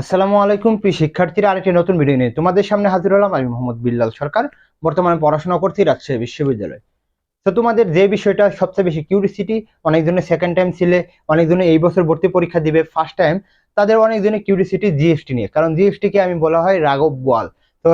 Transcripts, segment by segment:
আসসালামু আলাইকুম, প্রিয় শিক্ষার্থীরা, আরেকটি নতুন ভিডিও নিয়ে তোমাদের সামনে হাজির হলাম আমি মোহাম্মদ বিল্লাল সরকার, বর্তমানে পড়াশোনা করছি রাজশাহী বিশ্ববিদ্যালয়। তো তোমাদের যে বিষয়টা সবচেয়ে বেশি কিউরিসিটি অনেকজনের সেকেন্ড টাইম ছিলে, অনেকজনে এই বছর ভর্তি পরীক্ষা দিবে ফার্স্ট টাইম তাদের অনেকজনের কিউরিসিটি জিএসটি নিয়ে। কারণ জিএসটিকে আমি বলা হয় রাঘব বোয়াল তো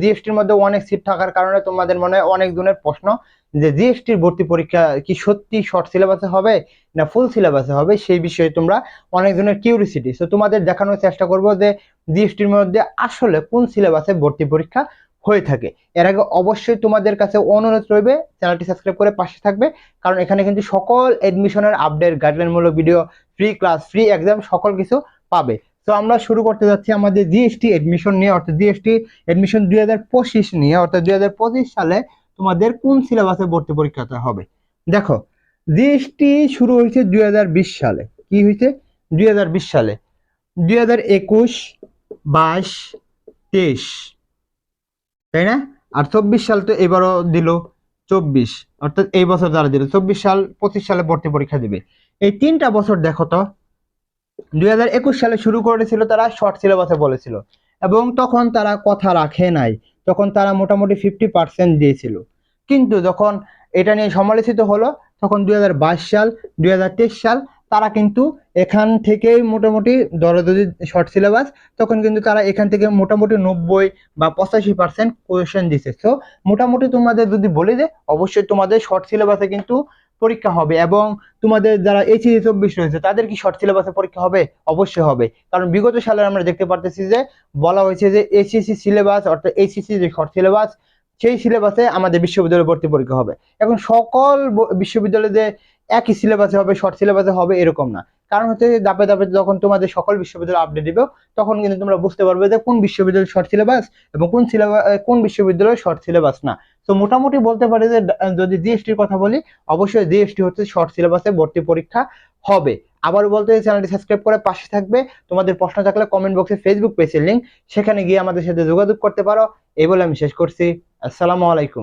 জিএসটির মধ্যে অনেক সিট থাকার কারণে তোমাদের মনে হয় অনেক জনের প্রশ্ন যে জিএসটির ভর্তি পরীক্ষা কি সত্যি শর্ট সিলেবাসে হবে না ফুল সিলেবাসে হবে? সেই বিষয়ে তোমরা অনেক অনেকজনের কিউরিসিটি তো তোমাদের দেখানোর চেষ্টা করব যে জিএসটির মধ্যে আসলে কোন সিলেবাসে ভর্তি পরীক্ষা হয়ে থাকে। এর আগে অবশ্যই তোমাদের কাছে অনুরোধ রইবে, চ্যানেলটি সাবস্ক্রাইব করে পাশে থাকবে, কারণ এখানে কিন্তু সকল এডমিশনের update গাইডলাইনমূলক video free class free exam সকল কিছু পাবে। তো আমরা শুরু করতে যাচ্ছি আমাদের জিএসটি এডমিশন নিয়ে, অর্থাৎ জিএসটি এডমিশন দুই হাজার পঁচিশ নিয়ে, অর্থাৎ দুই হাজার পঁচিশ সালে তোমাদের কোন সিলেবাসে ভর্তি পরীক্ষাটা হবে? দেখো জিএসটি শুরু হয়েছে দুই হাজার বিশ সালে। কি হয়েছে? দুই হাজার বিশ সালে। দুই হাজার একুশ, বাইশ, তেইশ। তাই না? আর চব্বিশ সাল তো এবারও দিল চব্বিশ। অর্থাৎ এই বছর যারা দিল, চব্বিশ সাল, পঁচিশ সালে ভর্তি পরীক্ষা দিবে। এই তিনটা বছর দেখো তো দুই সালে শুরু করেছিল তারা, শর্ট সিলেবাসে বলেছিল। এবং তখন তারা কথা রাখে নাই। তখন তারা মোটামুটি ফিফটি পার্সেন্ট দিয়েছিল। কিন্তু যখন এটা নিয়ে সমালোচিত হলো, তখন দুই হাজার বাইশ সাল, দুই হাজার তেইশ সাল তারা কিন্তু এখান থেকেই মোটামুটি ধরো যদি শর্ট সিলেবাস, তখন কিন্তু তারা এখান থেকে মোটামুটি নব্বই বা পঁচাশি পার্সেন্ট কোয়েশ্চেন দিছে। তো মোটামুটি তোমাদের যদি বলি যে, অবশ্যই তোমাদের শর্ট সিলেবাসে কিন্তু পরীক্ষা হবে এবং তোমাদের যারা এইচএসি চব্বিশ রয়েছে, তাদের কি শর্ট সিলেবাসে পরীক্ষা হবে? অবশ্যই হবে। কারণ বিগত সালে আমরা দেখতে পারতেছি যে, বলা হয়েছে যে এইচএসি সিলেবাস অর্থাৎ এইচএসি যে শর্ট সিলেবাস সেই সিলেবাসে আমাদের বিশ্ববিদ্যালয় ভর্তি পরীক্ষা হবে। এখন সকল বিশ্ববিদ্যালয়ে যে একই সিলেবাসে হবে শর্ট সিলেবাসে হবে, এরকম না। কারণ হচ্ছে ধাপে ধাপে যখন তোমাদের সকল বিশ্ববিদ্যালয় আপডেট দিবে, তখন কিন্তু তোমরা বুঝতে পারবে যে কোন বিশ্ববিদ্যালয় শর্ট সিলেবাস এবং কোন সিলেবাস কোন বিশ্ববিদ্যালয় শর্ট সিলেবাস না। তো মোটামুটি বলতে পারি যে যদি জিএসটির কথা বলি, অবশ্যই জিএসটি হচ্ছে শর্ট সিলেবাসে ভর্তি পরীক্ষা হবে। আবার বলতে চ্যানেলটি সাবস্ক্রাইব করে পাশে থাকবে। তোমাদের প্রশ্ন থাকলে কমেন্ট বক্সে ফেসবুক পেজের লিঙ্ক সেখানে গিয়ে আমাদের সাথে যোগাযোগ করতে পারো। এই বলে আমি শেষ করছি। আসসালামু আলাইকুম।